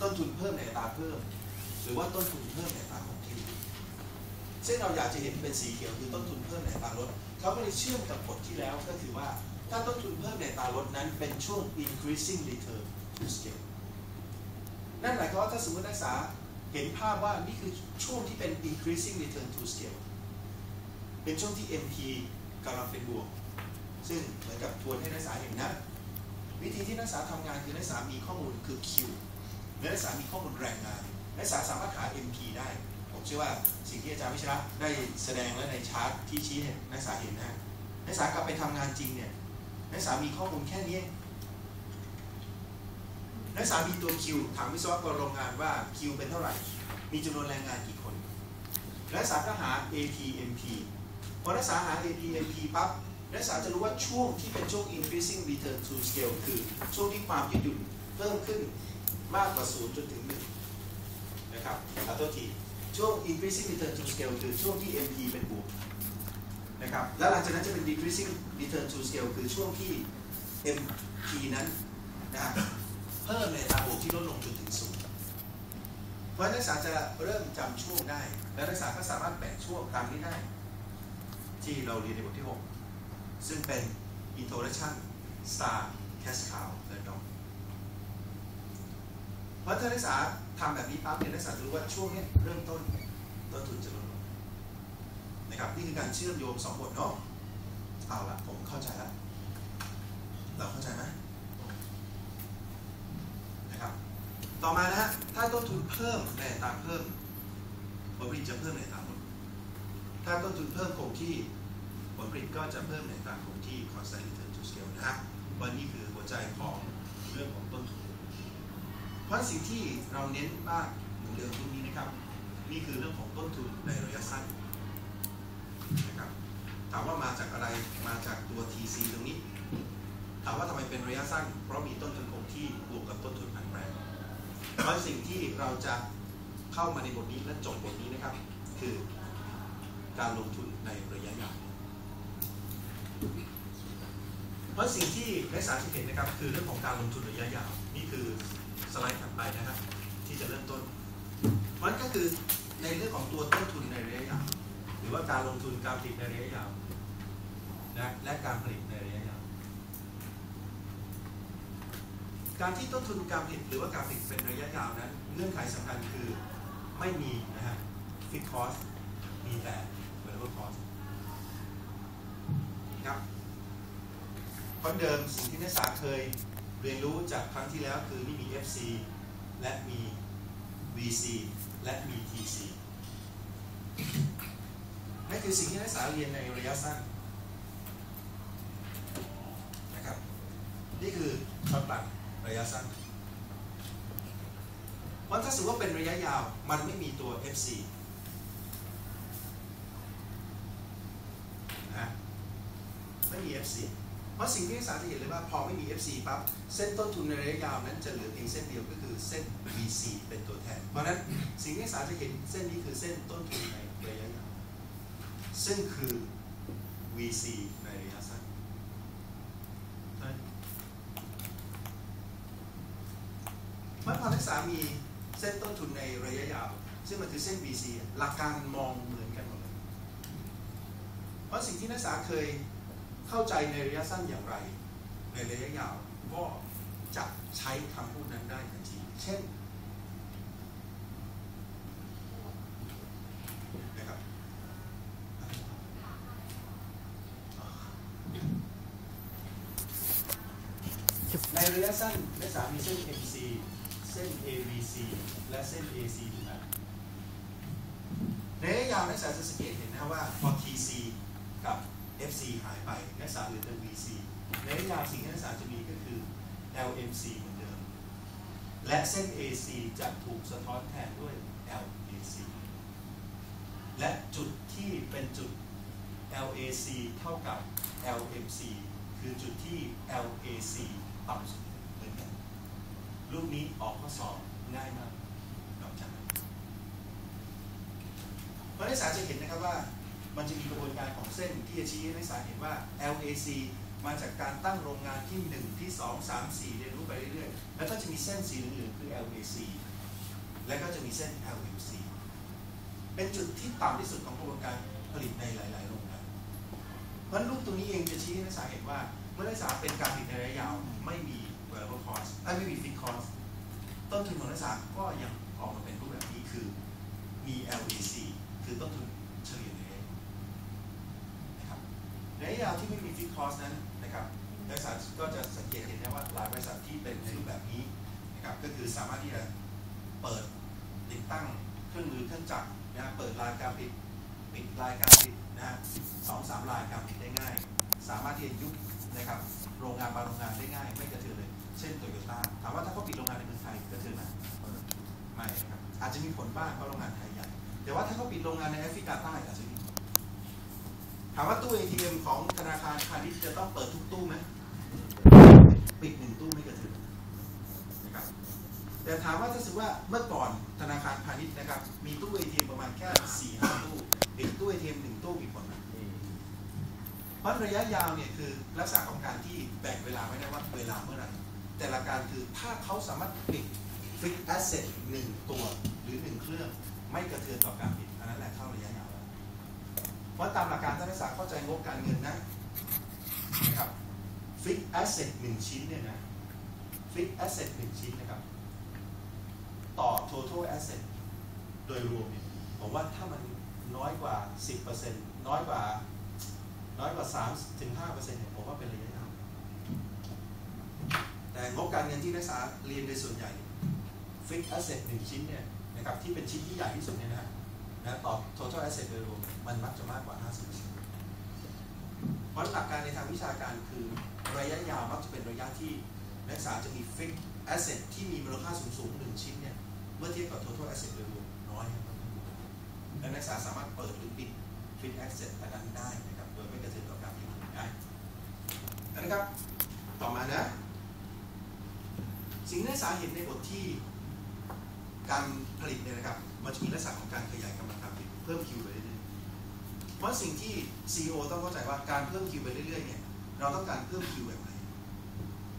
ต้นทุนเพิ่มในตาเพิ่ม หรือว่าต้นทุนเพิ่มในตราคงที่ซึ่งเราอยากจะเห็นเป็นสีเขียวคือต้นทุนเพิ่มในตาลดเขาก็เลยเชื่อมกับกฎที่แล้วก็คือว่าถ้าต้นทุนเพิ่มในตาลดนั้นเป็นช่วง increasing return to scale นั่นหมายความว่าถ้าสมมตินักศึกษาเห็นภาพว่านี่คือช่วงที่เป็น increasing return to scale เป็นช่วงที่ MP กำลังเป็นบวก ซึ่งเหมือนกับทวนให้นักศึกษาเห็นนะ วิธีที่นักศึกษาทำงานคือนักศึกษามีข้อมูลคือ Q และนักศึกษามีข้อมูลแรงงานนักศึกษาสามารถหา MP ได้ ผมเชื่อว่าสิ่งที่อาจารย์วิชระได้แสดงและในชาร์ตที่ชี้เนี่ยนักศึกษาเห็นนะนักศึกษากลับไปทำงานจริงเนี่ยนักศึกษามีข้อมูลแค่นี้เนักศึกษามีตัว Q ถามวิศวกรโรงงานว่า Q เป็นเท่าไหร่ มีจำนวนแรงงานกี่คนนักศึกษาก็หา AP MP พอนักศึกษาหา AP MP ปั๊บนักศึกษาจะรู้ว่าช่วงที่เป็นช่วง increasing return to scale คือช่วงที่ความยืดหยุ่นเพิ่มขึ้น มากกว่า0จนถึง1นะครับขอโทษทีช่วง increasing return to scale คือช่วงที่ MP เป็นบวกนะครับแล้วหลังจากนั้นจะเป็น decreasing return to scale คือช่วงที่ MP นั้นนะครับเพิ่มในอัตาบวกที่ลดลงจนถึงศูนย์เพราะนักศึกษาจะเริ่มจำช่วงได้ และนักศึกษาก็สามารถแบ่งช่วงตามนี้ได้ ที่เราเรียนในบทที่ 6 ซึ่งเป็น introduction star cascade และ เพราะถ้านักศึกษาทำแบบนี้ปั๊บเนี่ยนักศึกษาจะรู้ว่าช่วงนี้เริ่มต้นต้นทุนจะลดลงนะครับนี่คือการเชื่อมโยงสองบทเนาะเอาละผมเข้าใจแล้วเราเข้าใจไหมนะครับต่อมานะฮะถ้าต้นทุนเพิ่มในตราเพิ่มผลผลิตจะเพิ่มในตราลดถ้าต้นทุนเพิ่มคงที่ผลผลิตก็จะเพิ่มในตราคงที่ constant return to scale นะฮะวันนี้คือหัวใจของเรื่องของต้นทุน เพราะสิ่งที่เราเน้นมากเหมือนเดิมตรงนี้นะครับ นี่คือเรื่องของต้นทุนในระยะสั้นนะครับถามว่ามาจากอะไรมาจากตัว TC ตรงนี้ ถามว่าทำไมเป็นระยะสั้น เพราะมีต้นทุนคงที่บวกกับต้นทุนผันแปรเพราะสิ่งที่เราจะเข้ามาในบทนี้และจบบทนี้นะครับ คือการลงทุนในระยะยาว เพราะสิ่งที่นักศึกษาเห็นนะครับคือเรื่องของการลงทุนระยะยาว นี่คือสไลด์ถัดไปนะครับที่จะเริ่มต้นมันก็คือในเรื่องของตัวต้นทุนในระยะยาวหรือว่าการลงทุนการผลิตในระยะยาวนะและการผลิตในระยะยาวการที่ต้นทุนการผลิตหรือว่าการผลิตเป็นระยะยาวนั้นเงื่อนไขสำคัญคือไม่มีนะฮะ fixed cost มีแต่ variable cost ครับ เพราะเดิมสิ่งที่นักศึกษาเคยเรียนรู้จากครั้งที่แล้วคือนี่มี FC และมี VC และมี TC นั่นคือสิ่งที่นักศึกษาเรียนในระยะสั้นนะครับนี่คือช็อตตัดระยะสั้นเพราะถ้าสมมติว่าเป็นระยะยาวมันไม่มีตัว FC นะไม่มี FC เพราะสิ่งที่นักศึกษาจะเห็นเลยว่าพอไม่มี FC ปั๊บเส้นต้นทุนในระยะยาวนั้นจะเหลือเพียงเส้นเดียวก็คือเส้น VC เป็นตัวแทน เพราะนั้นสิ่งที่นักศึกษาจะเห็นเส้นนี้คือเส้นต้นทุนในระยะยาวซึ่งคือ VC ในระยะสั้นเมื่อพอนักศึกษามีเส้นต้นทุนในระยะยาว ซึ่งมันคือเส้น VC หลักการมองเหมือนกันหมดเลย เพราะสิ่งที่นักศึกษาเคย เข้าใจในระยะสั้นอย่างไร ในระยะยาวก็จะใช้คำพูดนั้นได้ทันที เช่นนะครับในระยะสั้นนักศึกษามีเส้น MC เส้น ABC และเส้น AC ถูกไหมในระยะยาวนักศึกษาจะสังเกตเห็นนะว่าพอ TC กับ FC หายไปนักศึกษาเหลือแต่ VC ในระยะยาสิ่งที่นักศึกษาจะมีก็คือ LMC เหมือนเดิม และเส้น AC จะถูกสะท้อนแทนด้วย LAC และจุดที่เป็นจุด LAC เท่ากับ LMC คือจุดที่ LAC ต่ำสุดเหมือนกันรูปนี้ออกข้อสอบง่ายมากนอกจากนั้นเพราะนักศึกษาจะเห็นนะครับว่า มันจะมีกระบวนการของเส้นที่จะชี้ให้นักศึกษาเห็นว่า LAC มาจากการตั้งโรงงานที่ 1 ที่ 2 3 4 เรียนรู้ไปเรื่อยๆ แล้วก็จะมีเส้นสีเหลืองๆคือ LAC และก็จะมีเส้น LMC เป็นจุดที่ต่ำที่สุดของกระบวนการผลิตในหลาย ๆ โรงงาน เพราะรูปตรงนี้เองจะชี้ให้นักศึกษาเห็นว่า เมื่อนักศึกษาเป็นการผลิตในระยะยาวไม่มี variable cost ไม่มี fixed cost ต้นทุนของนักศึกษาก็ยังออกมาเป็นรูปแบบนี้คือมี LAC คือต้นทุนเฉลี่ยในระยะนะครับใน ระยะยาวที่ไม่มี fixed cost นั้นนะครับนักศึกษาก็จะสังเกตเห็นได้ว่าหลายบริษัทที่เป็นในรูปแบบนี้นะครับก็คือสามารถที่จะเปิดติดตั้งเครื่องมือเครื่องจักรนะเปิดรายการผลิตปิดรายการผลิตนะสองสามรายการผลิตได้ง่าย สามารถที่จะยุบนะครับโรงงานบางโรงงานได้ง่ายไม่กระเทือนเลย เช่นโตโยต้าถามว่าถ้าเขาปิดโรงงานในเมืองไทยกระเทือนไหมไม่ครับอาจจะมีผลบ้างเพราะโรงงานไทยใหญ่แต่ว่าถ้าเขาปิดโรงงานในแอฟริกาใต้อาจจะมี ถามว่าตู้ ATM ของธนาคารพาณิชย์จะต้องเปิดทุกตู้ไหมปิดหนึ่งตู้ไม่กระเทือนะครับแต่ถามว่าถ้าสมมติว่าเมื่อก่อนธนาคารพาณิชย์นะครับ มีตู้ ATM ประมาณแค่สี่ห้าตู้ปิดตู้ ATM หนึ่งตู้มีผลไหมเพราะระยะยาวเนี่ยคือลักษณะของการที่แบ่งเวลาไม่ได้ว่าเวลาเมื่อไหร่แต่ละการคือถ้าเขาสามารถปิดฟิกแอสเซทหนึ่งตัวหรือหนึ่งเครื่อง ไม่กระเทือนต่อการปิดอันนั้นแหละเข้าระยะยาว เพราะตามหลักการท่านนักศึกษาเข้าใจงบการเงินนะนะครับฟิกแอสเซทหนึ่งชิ้นเนี่ยนะฟิกแอสเซทหนึ่งชิ้นนะครับ ต่อ total asset โดยรวมเนี่ยผมว่าถ้ามันน้อยกว่า 10%น้อยกว่า น้อยกว่า3ถึง5เปอร์เซ็นต์เนี่ยผมว่าเป็นระยะยาวแต่งบการเงินที่นักศึกษาเรียนโดยส่วนใหญ่ฟิกแอสเซทหนึ่งชิ้นเนี่ยนะครับที่เป็นชิ้นที่ใหญ่ที่สุดเนี่ยนะฮะ นะต่อ total asset โดยรวมมันมักจะมากกว่า 50เปอร์เซ็นต์เพราะหลักการในทางวิชาการคือระยะยาวมักจะเป็นระยะที่นักศึกษาจะมีฟิกแอสเซทที่มีมูลค่าสูงสูงๆหนึ่งชิ้นเนี่ยเมื่อเทียบกับ total asset โดยรวมน้อยครับและนักศึกษาสามารถเปิดหรือปิดฟิกแอสเซทอันนั้นได้นะครับโดยไม่กระทือนต่อการผลิตนะนะครับต่อมานะ สิ่งที่นักศึกษาเห็นในบทที่การผลิตเนี่ยนะครับ มันจะมีลักษณะของการขยายกำลัง เพิ่มคิวไปเรื่อยๆเพราะสิ่งที่ CEO ต้องเข้าใจว่าการเพิ่มคิวไปเรื่อยๆเนี่ยเราต้องการเพิ่มคิวแบบไหน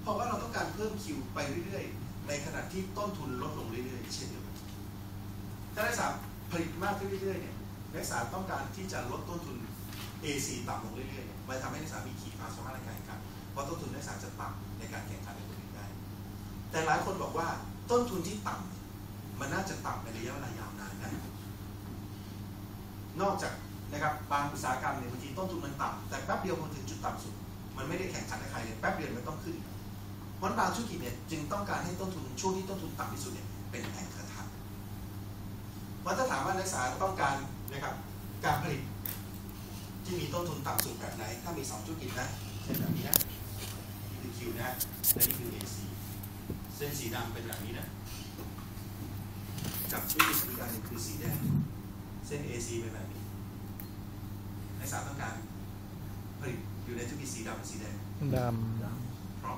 เพราะว่าเราต้องการเพิ่มคิวไปเรื่อยๆ ในขณะที่ต้นทุนลดลงเรื่อยๆ เช่นเดียวกันถ้านักศึกษาผลิตมากขึ้นเรื่อยๆเนี่ยนักศึกษาต้องการที่จะลดต้นทุน AC ต่ำลงเรื่อยๆมันทำให้นักศึกษามีขีดความสามารถในการแข่งขันเพราะต้นทุนนักศึกษาจะต่ำในการแข่งขันในตัวเองได้ แต่หลายคนบอกว่าต้นทุนที่ต่ำมันน่าจะต่ำในระยะเวลายาวนานนะ นอกจากนะครับบางอุตสาหกรรมเนี่ยบางทีต้นทุนมันต่ำแต่แป๊บเดียวพอถึงจุดต่ำสุด มันไม่ได้แข่งขันกับใครเลยแป๊บเดียวมันต้องขึ้นเพราะฉะนั้นบางธุรกิจเนี่ยจึงต้องการให้ต้นทุนช่วงที่ต้นทุนต่ำที่สุดเนี่ยเป็นแอ่งกระทะเพราะถ้าถามว่านักศึกษาต้องการนะครับการผลิตที่มีต้นทุนต่ำสุดแบบไหน ถ้ามีสองธุรกิจนะเช่นแบบนี้นะนี่คือ Q นะและนี่คือ AC เส้นสีดำเป็นแบบนี้นะกับธุรกิจอีกอันหนึงคือสีแดงเส้น AC เป็นแบบ นี้นักศึกษาต้องการผลิตอยู่ในธุรกิจสีดำหรือสีแดงดเพราะ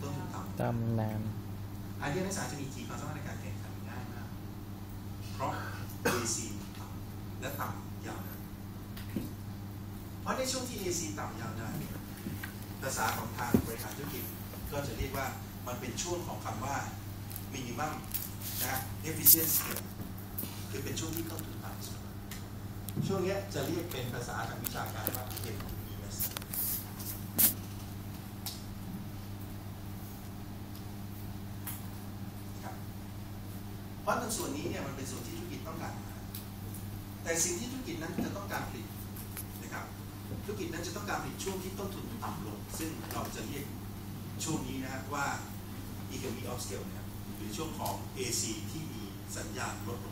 ต้นทุนต่ำำดำนานอันนี้นักศึกษาจะมีขีดความสามารถในการแข่งขันง่ายมากเพราะ AC ต่ำและต่ำยาวนานเพราะในช่วงที่ AC ต่ำยาวนานเนี่ยภาษาของทางบริหารธุรกิจก็จะเรียกว่ามันเป็นช่วงของคำว่า minimum นะฮะ efficiency คือเป็นช่วงที่ต้นทุนต่ำที่สุด ช่วงนี้จะเรียกเป็นภาษาทางวิชาการว่า MES ครับเพราะในส่วนนี้เนี่ยมันเป็นส่วนที่ธุรกิจต้องการมาแต่สิ่งที่ธุรกิจนั้นจะต้องการผลิตนะครับ ธุรกิจนั้นจะต้องการผลิตช่วงที่ต้นทุนต่ำลง ซึ่งเราจะเรียกช่วงนี้นะครับว่า economy of scale นะครับหรือช่วงของ AC ที่มีสัญญาณลดลง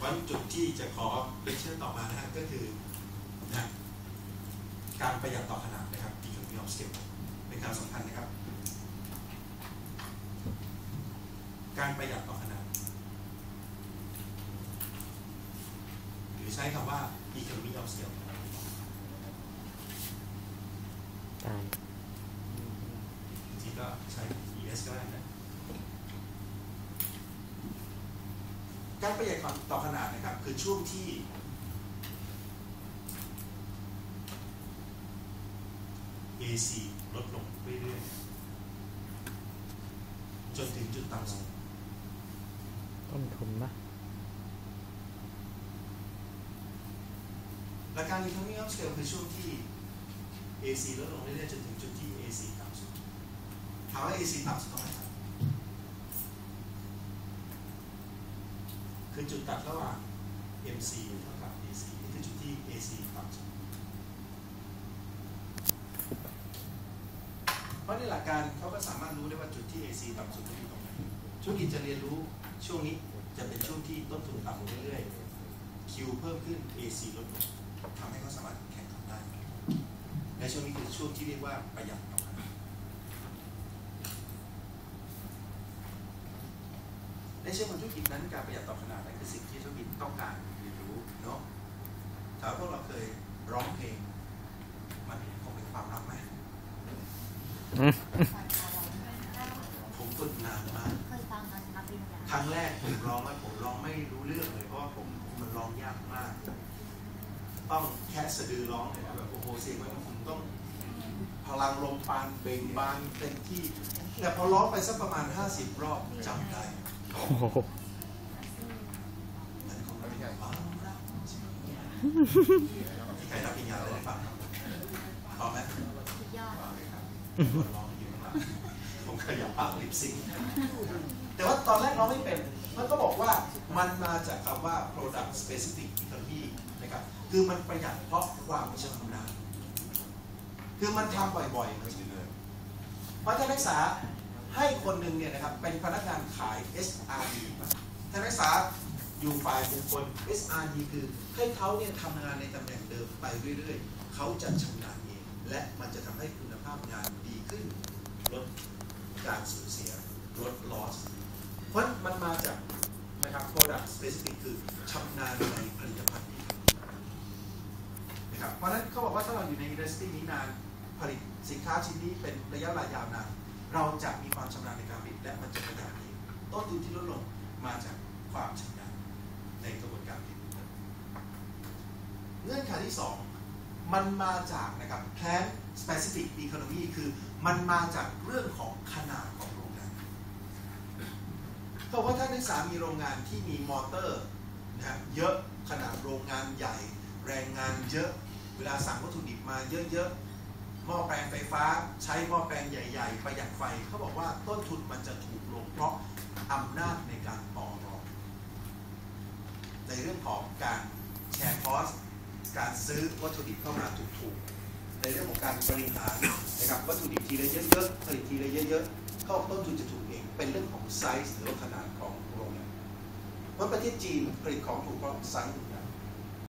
เรื่อยๆเพราะฉะนั้นจุดที่จะขอเลคเชอร์ต่อมานะฮะก็คือนะการประหยัดต่อขนาดนะครับ economy of scale เป็นการสำคัญนะครับ การประหยัดต่อขนาด หรือใช้คำว่า economy of scale ตาย บางทีก็ใช้ ES ก็ได้นะ การประหยัดต่อขนาดนะครับ คือช่วงที่ AC AC ลดลงเรื่อยๆจนถึงจุดต่ำสุดต้นทุนปะหลักการ economy of scale คือช่วงที่ AC ลดลงเรื่อยๆจนถึงจุดที่ AC ต่ำสุดถามว่า AC ต่ำสุดเท่าไหร่ครับ คือจุดตัดระหว่าง MC เท่ากับ AC นี่คือจุดที่ AC ต่ำสุดเพราะในหลักการเขาก็สามารถรู้ได้ว่าจุดที่ AC ต่ำสุดอยู่ตรงไหนช่วงกินจะเรียนรู้ช่วงนี้จะเป็นช่วงที่ต้นทุนต่ำลงเรื่อยๆ Q เพิ่มขึ้น AC ลดลงทำให้เขาสามารถแข่งขันได้ และช่วงนี้คือช่วงที่เรียกว่าประหยัดต่อขนาด ในเชิงของธุรกิจนั้นการประหยัดต่อขนาดนั้นคือสิ่งที่ธุรกิจต้องการเรียนรู้เนาะถามว่าพวกเราเคยร้องเพลงมันคงเป็นความรักไหมผมฝึกนานมากเคยฟังมันครับปริญญาครั้งแรกผมร้องแล้วผมร้องไม่รู้เรื่องเลยเพราะว่าผมมันร้องยากมาก ต้องแค่สะดือร้องเลยนะแบบโอ้โหเสียงมันผมต้องพลังลมปานเบ่งบานเต็มที่ แต่พอร้องไปสักประมาณ 50 รอบจำได้ โอ้โหมันคงเความรักที่ใครทำปริญญาได้ฟังครับพร้อมไหมสุดยอต้องอยู่ข้างหลังผมขยับปากลิปซิงแต่ว่าตอนแรกร้องไม่เป็น มันก็บอกว่ามันมาจากคำว่า product specific economy นะครับ คือมันประหยัดเพราะความชำนาญ คือมันทำบ่อยๆมันจะเลยเพราะท่านนักศึกษา ให้คนหนึ่งเนี่ยนะครับเป็นพนักงานขาย SRD ท่านนักศึกษาอยู่ฝ่ายบุคคล SRD คือให้เขาเนี่ยทำงานในตำแหน่งเดิมไปเรื่อยๆ เขาจะชำนาญเองและมันจะทำให้คุณภาพงานดีขึ้นลดการสูญเสียลด loss เพราะมันมาจากนะครับ product specific คือชำนาญในผลิตภัณฑ์นี้นะครับเพราะฉะนั้นเขาบอกว่าถ้าเราอยู่ในอินดัสทรีนี้นานผลิตสินค้าชิ้นนี้เป็นระยะเวลายาวนาน เราจะมีความชำนาญในการผลิตและมันจะประหยัดเองต้นทุนที่ลดลงมาจากความชำนาญในกระบวนการผลิตเงื่อนไขที่สองมันมาจากนะครับ plan specific economy คือมันมาจากเรื่องของขนาดของโรงงานเพราะว่าถ้านักศึกษามีโรงงานที่มีมอเตอร์นะครับเยอะขนาดโรงงานใหญ่ แรงงานเยอะ เวลาสั่งวัตถุดิบมาเยอะๆ ม้อแปลงไฟฟ้า ใช้หม้อแปลงใหญ่ ๆ ประหยัดไฟเขาบอกว่าต้นทุนมันจะถูกลงเพราะอำนาจในการต่อรองในเรื่องของการแชร์คอสการซื้อวัตถุดิบเข้ามาถูกๆ ในเรื่องของการบริหารนะครับวัตถุดิบทีละเยอะๆผลิตทีละเยอะๆก็ต้นทุนจะถูกเองเป็นเรื่องของไซส์หรือขนาดของโรงงานเพราะประเทศจีนผลิตของถูกเพราะไซส์ถูกน